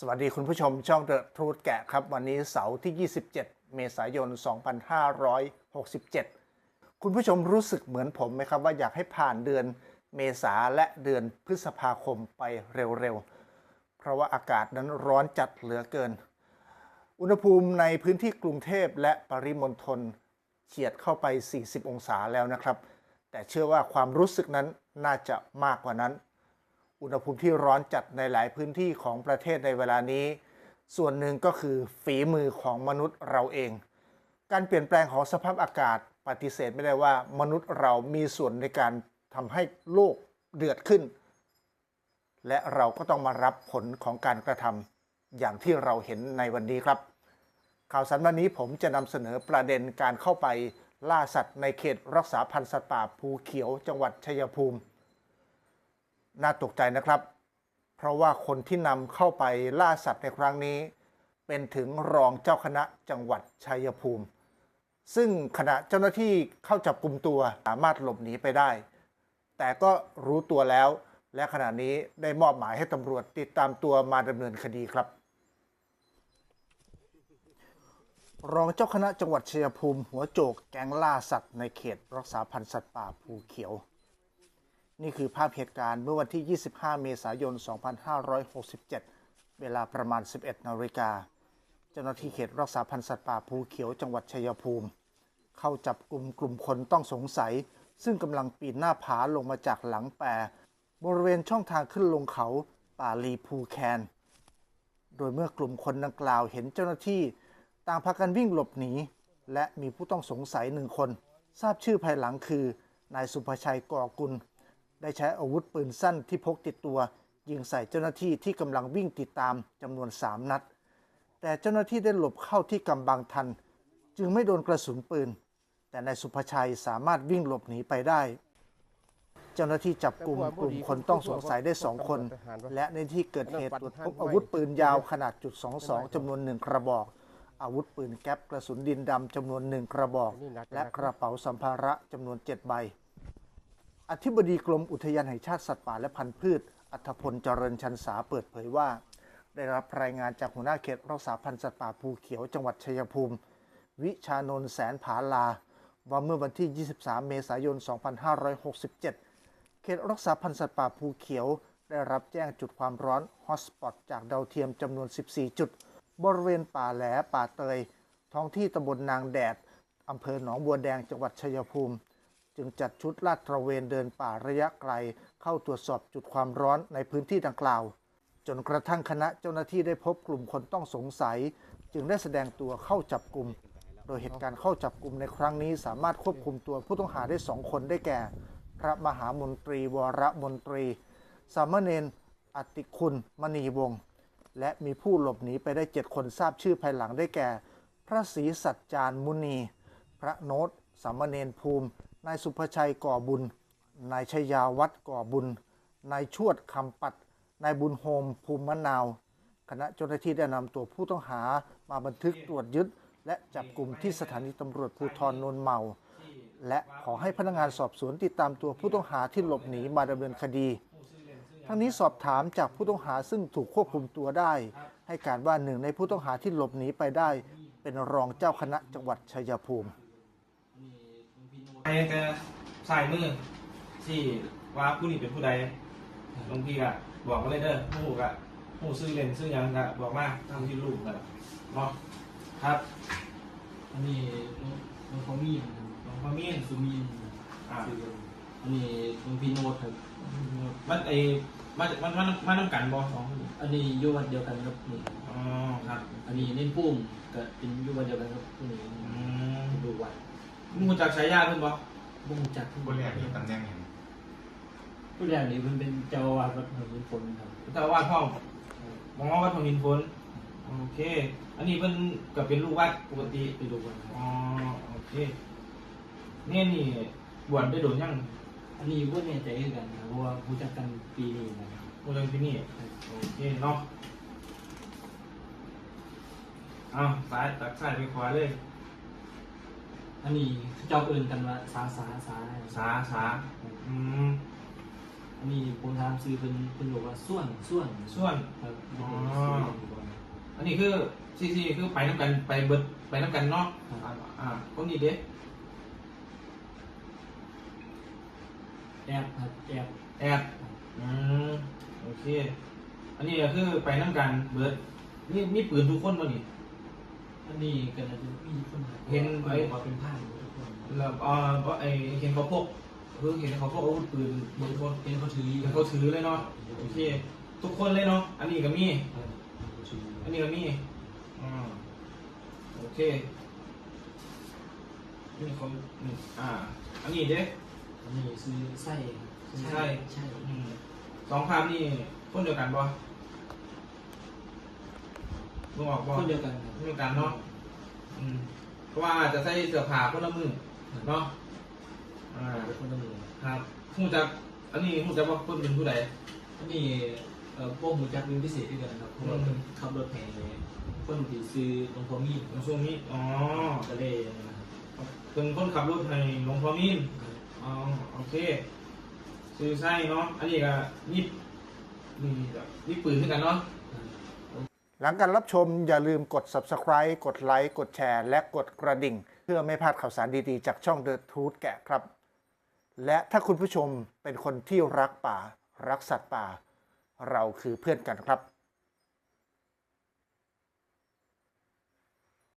สวัสดีคุณผู้ชมช่องเดอะทรูดแกะครับ วันนี้เสาร์ที่ 27 เมษายน 2567 คุณผู้ชมรู้สึกเหมือนผมไหมครับ ว่าอยากให้ผ่านเดือนเมษาและเดือนพฤษภาคมไปเร็วๆ เพราะว่าอากาศนั้นร้อนจัดเหลือเกิน อุณหภูมิในพื้นที่กรุงเทพและปริมณฑลเฉียดเข้าไป 40 องศาแล้วนะครับ แต่เชื่อว่าความรู้สึกนั้นน่าจะมากกว่านั้น อุณหภูมิที่ร้อนจัดในหลายพื้นที่ของประเทศในเวลานี้ ส่วนหนึ่งก็คือฝีมือของมนุษย์เราเอง การเปลี่ยนแปลงของสภาพอากาศปฏิเสธไม่ได้ว่ามนุษย์เรามีส่วนในการทำให้โลกเดือดขึ้น และเราก็ต้องมารับผลของการกระทำอย่างที่เราเห็นในวันนี้ครับ ข่าวสารวันนี้ผมจะนำเสนอประเด็นการเข้าไปล่าสัตว์ในเขตรักษาพันธุ์สัตว์ป่าภูเขียวจังหวัดชัยภูมิ น่าตกใจนะครับ เพราะว่าคนที่นำเข้าไปล่าสัตว์ในครั้งนี้ เป็นถึงรองเจ้าคณะจังหวัดชัยภูมิ ซึ่งขณะเจ้าหน้าที่เข้าจับกลุ่มตัวสามารถหลบหนีไปได้ แต่ก็รู้ตัวแล้ว และขณะนี้ได้มอบหมายให้ตำรวจติดตามตัวมาดำเนินคดีครับ รองเจ้าคณะจังหวัดชัยภูมิ หัวโจกแก๊งล่าสัตว์ในเขตรักษาพันธุ์สัตว์ป่าภูเขียว นี่คือภาพเหตุการณ์เมื่อวันที่ 25 เมษายน 2567 เวลาประมาณ 11 นาฬิกา เจ้าหน้าที่เขตรักษาพันธุ์สัตว์ป่าภูเขียวจังหวัดชัยภูมิ เข้าจับกลุ่มกลุ่มคนต้องสงสัย ซึ่งกำลังปีนหน้าผาลงมาจากหลังแปรบริเวณช่องทางขึ้นลงเขาป่าลีภูแคน โดยเมื่อกลุ่มคนดังกล่าวเห็นเจ้าหน้าที่ ต่างพากันวิ่งหลบหนี และมีผู้ต้องสงสัยหนึ่งคน ทราบชื่อภายหลังคือนายสุภชัยก่อกุล ได้ใช้อาวุธปืนสั้นที่พกติดตัว ยิงใส่เจ้าหน้าที่ที่กำลังวิ่งติดตามจำนวน 3 นัด แต่เจ้าหน้าที่ได้หลบเข้าที่กำบังทัน จึงไม่โดนกระสุนปืน แต่นายสุภชัยสามารถวิ่งหลบหนีไปได้ เจ้าหน้าที่จับกลุ่มกลุ่มคนต้องสงสัยได้สองคน และในที่เกิดเหตุตรวจพบอาวุธปืนยาวขนาดจุด22จำนวนหนึ่งกระบอกอาวุธปืนแก๊ปกระสุนดินดำจำนวนหนึ่งกระบอก และกระเป๋าสัมภาระจำนวน7ใบ อธิบดีกรมอุทยานแห่งชาติสัตว์ป่าและพันธุ์พืช อัธพลเจริญชันษาเปิดเผยว่า ได้รับรายงานจากหัวหน้าเขตรักษาพันธุ์สัตว์ป่าภูเขียวจังหวัดชัยภูมิ วิชานนท์แสนผาลา ว่าเมื่อวันที่ 23 เมษายน 2567 เขตรักษาพันธุ์สัตว์ป่าภูเขียว ได้รับแจ้งจุดความร้อนฮอสปอตจากดาวเทียมจำนวน 14 จุด บริเวณป่าแหลป่าเตย ท้องที่ตำบลนางแดดอำเภอหนองบัวแดงจังหวัดชัยภูมิ จึงจัดชุดลาดตระเวนเดินป่าระยะไกล เข้าตรวจสอบจุดความร้อนในพื้นที่ดังกล่าว จนกระทั่งคณะเจ้าหน้าที่ได้พบกลุ่มคนต้องสงสัย จึงได้แสดงตัวเข้าจับกลุ่ม โดยเหตุการณ์เข้าจับกลุ่มในครั้งนี้สามารถควบคุมตัวผู้ต้องหาได้สองคนได้แก่ พระมหามนตรีวรมนตรี สามเณรอติคุณมณีวงศ์และมีผู้หลบหนีไปได้เจ็ดคนทราบชื่อภายหลังได้แก่ พระศรีสัจจารมุนี พระโนตสามเณรภูมิ นายสุภชัยก่อบุญ นายชยาวัฒน์ก่อบุญ นายชวดคำปัด นายบุญโฮมภูมิมะนาว คณะเจ้าหน้าที่ได้นำตัวผู้ต้องหามาบันทึกตรวจยึด และจับกลุ่มที่สถานีตำรวจภูธรโนนเมา และขอให้พนักงานสอบสวนติดตามตัวผู้ต้องหาที่หลบหนีมาดำเนินคดี ทั้งนี้สอบถามจากผู้ต้องหาซึ่งถูกควบคุมตัวได้ ให้การว่าหนึ่งในผู้ต้องหาที่หลบหนีไปได้ เป็นรองเจ้าคณะจังหวัดชัยภูมิ ไปแต่สายมือที่ว่าผู้นี้เป็นผู้ใดหลวงพี่ก็บอกมาเลยเด้อผู้ก็ผู้ซื้อเล่นซื้อหยังก็บอกมาทำที่ลูกกันเนาะครับอันนี้น้องพอมีนหลวงพ่อมีนสุมีนอ่าอันนี้หลวงพี่โนดครับ มันไอมามันมันมันน้ำกันบ่สองคนนี้อันนี้อยู่วัดเดียวกันครับนี่อ๋อครับอันนี้เน้นพุ่มก็เป็นอยู่วัดเดียวกันครับนี่อืมดูวัด มึงรู้จากฉายาเพิ่นบ่บ่งจักคนแรกมีตำแหน่งอย่างผู้แรกนี่เพิ่นเป็นเจ้าอาวาสวัดหัวหินฝนครับเจ้าอาวาดห้องมองว่าทองหินฝนโอเค อันนี้เพิ่นก็เป็นลูกวัดปกติไปดูวัดครับอ๋อโอเคเนี่ยนี่บวชได้โดนยังอันนี้บ่แน่ใจคือกันครับเพราะว่ารู้จักกันปีนี้นะครับโรงเรียนที่นี่โอเคเนาะเอาซ้ายตักซ้ายไปขวาเลย อันนี้เจ้าเอิ้นกันว่าสาสาสาสาสาอืมอันนี้ผมถามซื้อเป็นเป็นบอกว่าส่วนส่วนส่วนครับอ๋อส่วนอันนี้คือซีซีคือไปน้ำกันไปเบิดไปน้ำกันเนาะครับอ่าอ่าคนนี้เด้แอบครับแอบแอดอืมโอเค อันนี้ก็คือไปน้ำกันเบิดนี่มีปืนทุกคนป่ะนี่อันนี้ก็น่าจะมีคนครับ เห็นไปว่าเป็นผ่านแล้วเออไอเห็นเขาพกคือเห็นเขาพกอาวุธปืนเห็นเขาเห็นเขาถือเห็นเขาถือเลยเนาะโอเคทุกคนเลยเนาะอันนี้ก็มีครับเขาถืออันนี้ก็มีอ่าโอเคนี่เขาอ่า อันนี้เด้อันนี้ซื้อไส้ซื้อไส้ใช่อืมสองภาพนี่คนเดียวกันบ่มึงออกบ่คนเดียวกันคนเดียวกันเนาะอืม เพราะว่าอาจจะใส่เสื้อผ้าคนละมือเนาะอ่าเป็นคนละมือครับหูจักอันนี้หูจักว่าคนเป็นผู้ใดอันนี้เอ่อพวกหมูจักรเป็นพิเศษด้วยกันครับเพราะว่าอืมขับรถแพงเลยคนที่ซื้อหลวงพ่อมีดในช่วงนี้อ๋อก็เลยนะครับเป็นคนขับรถให้หลวงพ่อมินอ๋อโอเคซื้อไส้เนาะอันนี้ก็นี่นี่ก็นี่ปืนขึ้นกันเนาะ หลังการรับชมอย่าลืมกด subscribe กดไลค์กดแชร์ และกดกระดิ่ง เพื่อไม่พลาดข่าวสารดีๆ จากช่อง The Truth แกะครับ และถ้าคุณผู้ชมเป็นคนที่รักป่า รักสัตว์ป่า เราคือเพื่อนกันครับ